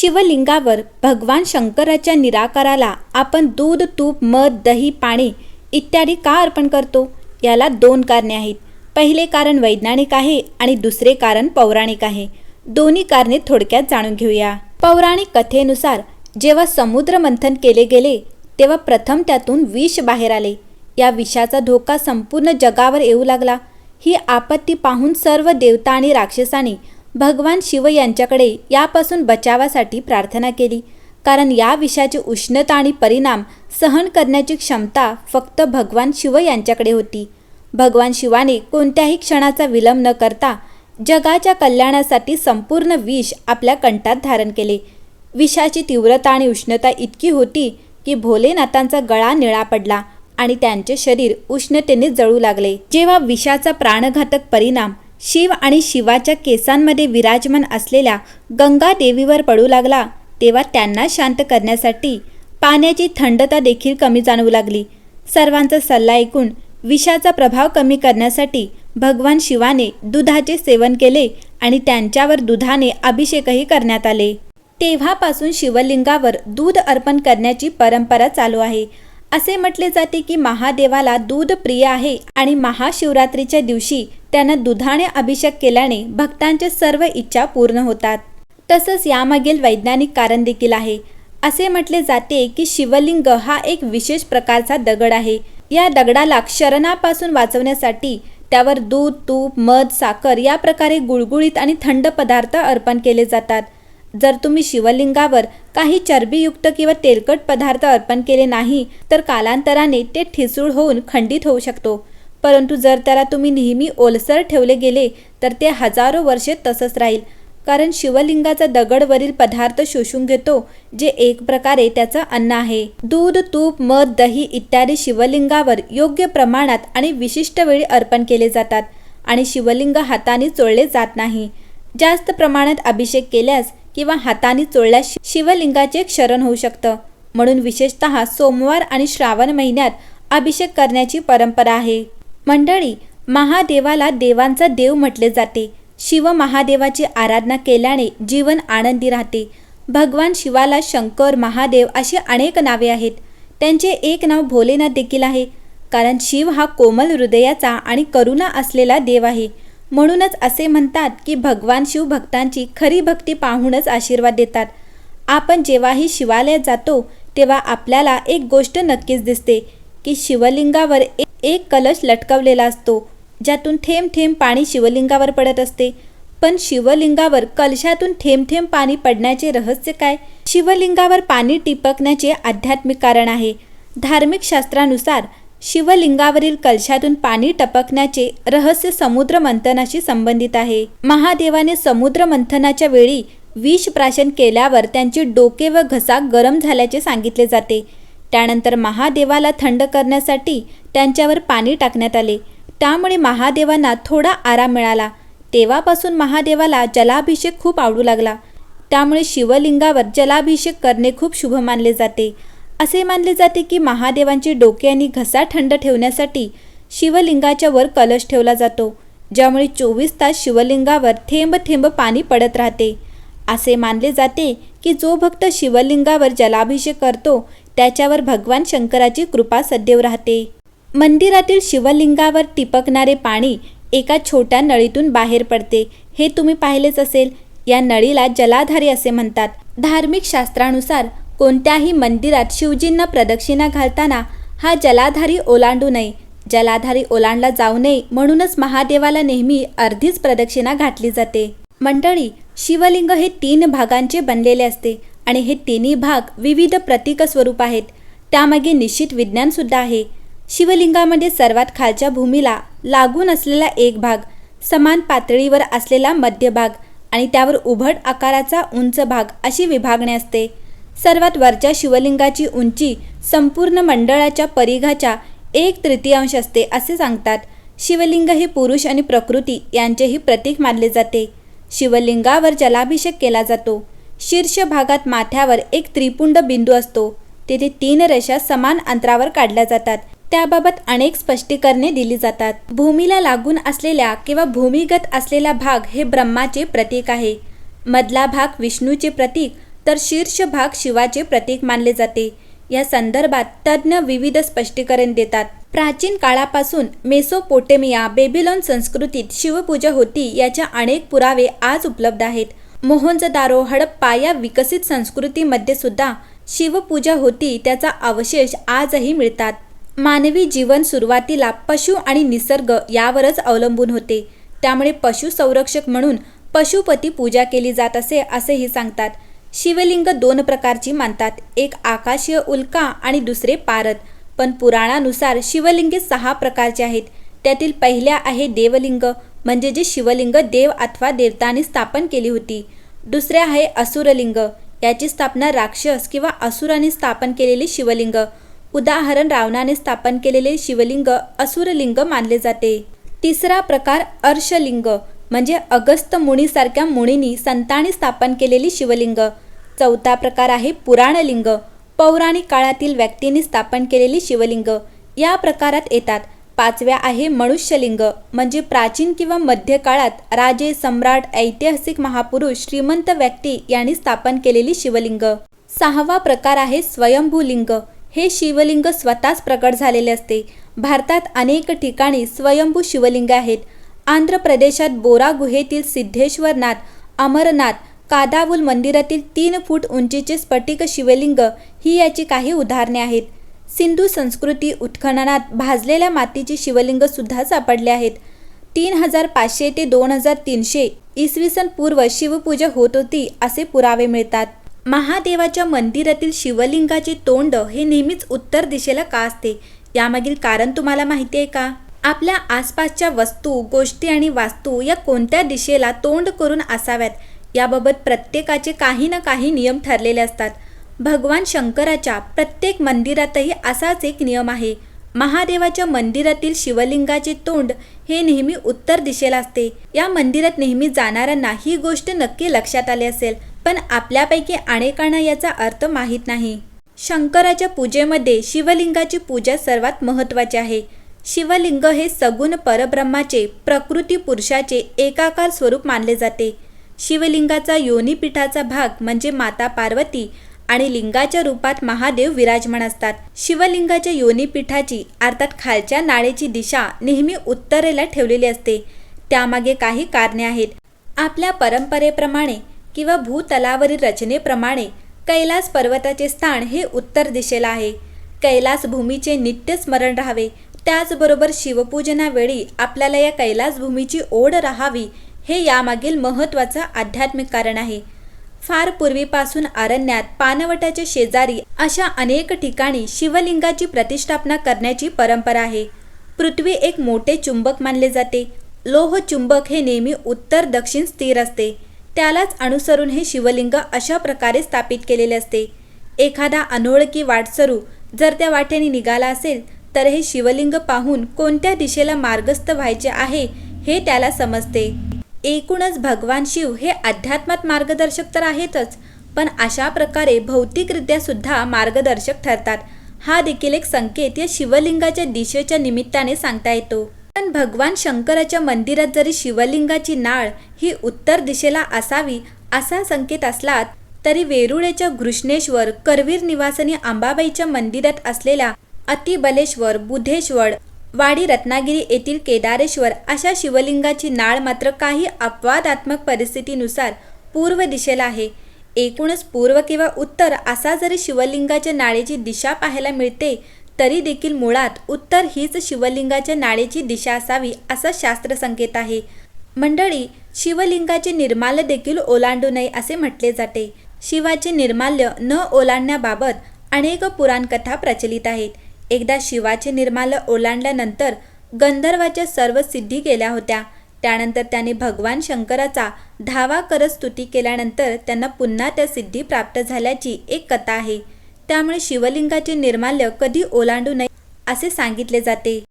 शिवलिंगावर भगवान शंकराच्या निराकाराला आपण दूध तूप मध दही पाणी इत्यादी का अर्पण करतो? याला दोन कारणे आहेत. पहिले कारण वैज्ञानिक आहे आणि दुसरे कारण पौराणिक आहे. दोन्ही कारणे थोडक्यात जाणून घेऊया. पौराणिक कथेनुसार जेव्हा समुद्र मंथन केले गेले तेव्हा प्रथम त्यातून विष बाहेर आले. या विषाचा धोका संपूर्ण जगावर येऊ लागला. ही आपत्ती पाहून सर्व देवता आणि राक्षसांनी भगवान शिव यांच्याकडे यापासून बचावासाठी प्रार्थना केली. कारण या विषाची उष्णता आणि परिणाम सहन करण्याची क्षमता फक्त भगवान शिव यांच्याकडे होती. भगवान शिवाने कोणत्याही क्षणाचा विलंब न करता जगाच्या कल्याणासाठी संपूर्ण विष आपल्या कंठात धारण केले. विषाची तीव्रता आणि उष्णता इतकी होती की भोलेनाथांचा गळा निळा पडला आणि त्यांचे शरीर उष्णतेने जळू लागले. जेव्हा विषाचा प्राणघातक परिणाम शिव आणि शिवाच्या केसांमध्ये विराजमान असलेल्या गंगा देवीवर पडू लागला तेव्हा त्यांना शांत करण्यासाठी पाण्याची थंडता देखील कमी जाणवू लागली. सर्वांचा सल्ला ऐकून विषाचा प्रभाव कमी करण्यासाठी भगवान शिवाने दुधाचे सेवन केले आणि त्यांच्यावर दुधाने अभिषेकही करण्यात आले. तेव्हापासून शिवलिंगावर दूध अर्पण करण्याची परंपरा चालू आहे. असे म्हटले जाते की महादेवाला दूध प्रिय आहे आणि महाशिवरात्रीच्या दिवशी त्यांना दुधाने अभिषेक केल्याने भक्तांच्या सर्व इच्छा पूर्ण होतात. तसंच यामागील वैज्ञानिक कारण देखील आहे. असे म्हटले जाते की शिवलिंग हा एक विशेष प्रकारचा दगड आहे. या दगडाला क्षरणापासून वाचवण्यासाठी त्यावर दूध तूप मध साखर या प्रकारे गुळगुळीत आणि थंड पदार्थ अर्पण केले जातात. जर तुम्ही शिवलिंगावर काही चरबीयुक्त किंवा तेलकट पदार्थ अर्पण केले नाही तर कालांतराने ते ठिसूळ होऊन खंडित होऊ शकतो. परंतु जर त्याला तुम्ही नेहमी ओलसर ठेवले गेले तर ते हजारो वर्षे तसंच राहील. कारण शिवलिंगाचा दगडवरील पदार्थ शोषून घेतो जे एक प्रकारे त्याचं अन्न आहे. दूध तूप मध दही इत्यादी शिवलिंगावर योग्य प्रमाणात आणि विशिष्ट वेळी अर्पण केले जातात आणि शिवलिंग हाताने चोळले जात नाही. जास्त प्रमाणात अभिषेक केल्यास किंवा हाताने चोळल्यास शिवलिंगाचे क्षरण होऊ शकतं. म्हणून विशेषत सोमवार आणि श्रावण महिन्यात अभिषेक करण्याची परंपरा आहे. मंडळी महादेवाला देवांचा देव म्हटले जाते. शिव महादेवाची आराधना केल्याने जीवन आनंदी राहते. भगवान शिवाला शंकर महादेव अशी अनेक नावे आहेत. त्यांचे एक नाव भोलेनाथ देखील आहे. कारण शिव हा कोमल हृदयाचा आणि करुणा असलेला देव आहे. म्हणूनच असे म्हणतात की भगवान शिव भक्तांची खरी भक्ती पाहूनच आशीर्वाद देतात. आपण जेव्हाही शिवालयात जातो तेव्हा आपल्याला एक गोष्ट नक्कीच दिसते. की शिवलिंगावर एक कलश लटकवलेला असतो ज्यातून थेंब थेंब पाणी शिवलिंगावर पडत असते. पण शिवलिंगावर कलशातून थेंब थेंब पाणी पडण्याचे रहस्य काय? शिवलिंगावर पाणी टिपकण्याचे आध्यात्मिक कारण आहे. धार्मिक शास्त्रानुसार शिवलिंगावरील कलशातून पाणी टपकण्याचे रहस्य समुद्र मंथनाशी संबंधित आहे. महादेवाने समुद्र मंथनाच्या वेळी विष प्राशन केल्यावर त्यांचे डोके व घसा गरम झाल्याचे सांगितले जाते. त्यानंतर महादेवाला थंड करण्यासाठी त्यांच्यावर पाणी टाकण्यात आले. त्यामुळे महादेवांना थोडा आराम मिळाला. तेव्हापासून महादेवाला जलाभिषेक खूप आवडू लागला. त्यामुळे शिवलिंगावर जलाभिषेक करणे खूप शुभ मानले जाते. असे मानले जाते की महादेवांचे डोके आणि घसा थंड ठेवण्यासाठी शिवलिंगाच्या वर कलश ठेवला जातो ज्यामुळे चोवीस तास शिवलिंगावर थेंब थेंब पाणी पडत राहते. असे मानले जाते की जो भक्त शिवलिंगावर जलाभिषेक करतो त्याच्यावर भगवान शंकराची कृपा सदैव राहते. मंदिरातील शिवलिंगावर टिपकणारे पाणी एका छोट्या नळीतून बाहेर पडते. हे तुम्ही पाहिलेच असेल. या नळीला जलाधारी असे म्हणतात. धार्मिक शास्त्रानुसार कोणत्याही मंदिरात शिवजींना प्रदक्षिणा घालताना हा जलाधारी ओलांडू नये. जलाधारी ओलांडला जाऊ नये म्हणूनच महादेवाला नेहमी अर्धीच प्रदक्षिणा घातली जाते. मंडळी शिवलिंग हे तीन भागांचे बनलेले असते. आणि हे तिन्ही भाग विविध प्रतीक स्वरूप आहेत. त्यामागे निश्चित विज्ञानसुद्धा आहे. शिवलिंगामध्ये सर्वात खालच्या भूमीला लागून असलेला एक भाग समान पातळीवर असलेला मध्यभाग आणि त्यावर उभट आकाराचा उंच भाग अशी विभागणी असते. सर्वात वरच्या शिवलिंगाची उंची संपूर्ण मंडळाच्या परिघाच्या एक तृतीयांश असते असे सांगतात. शिवलिंग हे पुरुष आणि प्रकृती यांचेही प्रतीक मानले जाते. शिवलिंगावर जलाभिषेक केला जातो. शीर्ष भागात माथ्यावर एक त्रिपुंड बिंदू असतो. तेथे तीन रेषा समान अंतरावर काढल्या जातात. त्याबाबत अनेक स्पष्टीकरणे दिली जातात. भूमीला लागून असलेल्या किंवा भूमिगत असलेला भाग हे ब्रह्माचे प्रतीक आहे. मधला भाग विष्णूचे प्रतीक तर शीर्ष भाग शिवाचे प्रतीक मानले जाते. या संदर्भात तज्ज्ञ विविध स्पष्टीकरण देतात. प्राचीन काळापासून मेसोपोटेमिया बेबिलॉन संस्कृतीत शिवपूजा होती याच्या अनेक पुरावे आज उपलब्ध आहेत. मोहनजदारो हडप्पा या विकसित संस्कृतीमध्ये सुद्धा शिवपूजा होती त्याचा अवशेष आजही मिळतात. मानवी जीवन सुरुवातीला पशु आणि निसर्ग यावरच अवलंबून होते. त्यामुळे पशु संरक्षक म्हणून पशुपती पूजा केली जात असे असेही सांगतात. शिवलिंग दोन प्रकारची मानतात एक आकाशीय उल्का आणि दुसरे पारद. पण पुराणानुसार शिवलिंगे सहा प्रकारचे आहेत. त्यातील पहिल्या आहे देवलिंग म्हणजे जे शिवलिंग देव अथवा देवतांनी स्थापन केली होती. दुसरे आहे असुरलिंग. याची स्थापना राक्षस किंवा असुराने स्थापन केलेले शिवलिंग. उदाहरण रावणाने स्थापन केलेले शिवलिंग असुरलिंग मानले जाते. तिसरा प्रकार अर्शलिंग म्हणजे अगस्त मुनीसारख्या मुनींनी संतांनी स्थापन केलेली शिवलिंग. चौथा प्रकार आहे पुराणलिंग. पौराणिक काळातील व्यक्तींनी स्थापन केलेली शिवलिंग. या प्रकारात येतात. पाचव्या आहे मनुष्यलिंग म्हणजे प्राचीन किंवा मध्य काळात राजे सम्राट ऐतिहासिक महापुरुष श्रीमंत व्यक्ती यांनी स्थापन केलेली शिवलिंग. सहावा प्रकार आहे स्वयंभूलिंग. हे शिवलिंग स्वतःच प्रकट झालेले असते. भारतात अनेक ठिकाणी स्वयंभू शिवलिंग आहेत. आंध्र प्रदेशात बोरा गुहेतील सिद्धेश्वरनाथ अमरनाथ कादावूल मंदिरातील तीन फूट उंचीचे स्फटिक शिवलिंग ही याची काही उदाहरणे आहेत. सिंधू संस्कृती उत्खननात भाजलेल्या मातीची शिवलिंग सुद्धा सापडले आहेत. तीन हजार पाचशे ते दोन हजार तीनशे इसवी सन पूर्व शिवपूजा होत होती असे पुरावे मिळतात. महादेवाच्या मंदिरातील शिवलिंगाचे तोंड हे नेहमीच उत्तर दिशेला का असते? यामागील कारण तुम्हाला माहिती आहे का? आपल्या आसपासच्या वस्तू गोष्टी आणि वास्तू या कोणत्या दिशेला तोंड करून असाव्यात? याबाबत प्रत्येकाचे काही ना काही नियम ठरलेले असतात. भगवान शंकराच्या प्रत्येक मंदिरातही असाच एक नियम आहे. महादेवाच्या मंदिरातील शिवलिंगाचे तोंड हे नेहमी उत्तर दिशेला असते. या मंदिरात नेहमी जाणाऱ्यांना ही गोष्ट नक्की लक्षात आली असेल पण आपल्यापैकी अनेकांना याचा अर्थ माहीत नाही. शंकराच्या पूजेमध्ये शिवलिंगाची पूजा सर्वात महत्त्वाची आहे. शिवलिंग हे सगुण परब्रह्माचे प्रकृती पुरुषाचे एकाकार स्वरूप मानले जाते. शिवलिंगाचा योनीपीठाचा भाग म्हणजे माता पार्वती आणि लिंगाच्या रूपात महादेव विराजमान असतात. शिवलिंगाच्या योनीपीठाची अर्थात खालच्या नाळेची दिशा नेहमी उत्तरेला ठेवलेली असते. त्यामागे काही कारणे आहेत. आपल्या परंपरेप्रमाणे किंवा भूतलावरील रचनेप्रमाणे कैलास पर्वताचे स्थान हे उत्तर दिशेला आहे. कैलास भूमीचे नित्य स्मरण राहावे. त्याचबरोबर शिवपूजनावेळी आपल्याला या कैलास भूमीची ओढ राहावी हे यामागील महत्त्वाचं आध्यात्मिक कारण आहे. फार पूर्वीपासून अरण्यात पानवटाच्या शेजारी अशा अनेक ठिकाणी शिवलिंगाची प्रतिष्ठापना करण्याची परंपरा आहे. पृथ्वी एक मोठे चुंबक मानले जाते. लोह चुंबक हे नेहमी उत्तर दक्षिण स्थिर असते. त्यालाच अनुसरून हे शिवलिंग अशा प्रकारे स्थापित केलेले असते. एखादा अनोळखी वाटसरू जर त्या वाटेने निघाला असेल तर हे शिवलिंग पाहून कोणत्या दिशेला मार्गस्थ व्हायचे आहे हे त्याला समजते. एकूणच भगवान शिव हे अध्यात्मात मार्गदर्शक तर आहेतच पण अशा प्रकारे भौतिकरित्या सुद्धा मार्गदर्शक ठरतात. हा देखील एक संकेत या शिवलिंगाच्या दिशेच्या निमित्ताने सांगता येतो. पण भगवान शंकराच्या मंदिरात जरी शिवलिंगाची नाळ ही उत्तर दिशेला असावी असा संकेत असला तरी वेरुळेच्या घृष्णेश्वर करवीर निवासनी अंबाबाईच्या मंदिरात असलेल्या अतिबलेश्वर बुधेश्वर वाडी रत्नागिरी येथील केदारेश्वर अशा शिवलिंगाची नाळ मात्र काही अपवादात्मक परिस्थितीनुसार पूर्व दिशेला आहे. एकूणच पूर्व किंवा उत्तर असा जरी शिवलिंगाच्या नाळेची दिशा पाहायला मिळते तरी देखील मुळात उत्तर हीच शिवलिंगाच्या नाळेची दिशा असावी असा शास्त्र संकेत आहे. मंडळी शिवलिंगाचे निर्माल्य देखील ओलांडू नये असे म्हटले जाते. शिवाचे निर्माल्य न ओलांडण्याबाबत अनेक पुराणकथा प्रचलित आहेत. एकदा शिवाचे निर्माल्य ओलांडल्यानंतर गंधर्वाच्या सर्व सिद्धी गेल्या होत्या. त्यानंतर त्याने भगवान शंकराचा धावा करत स्तुती केल्यानंतर त्यांना पुन्हा त्या सिद्धी प्राप्त झाल्याची एक कथा आहे. त्यामुळे शिवलिंगाचे निर्माल्य कधी ओलांडू नये असे सांगितले जाते.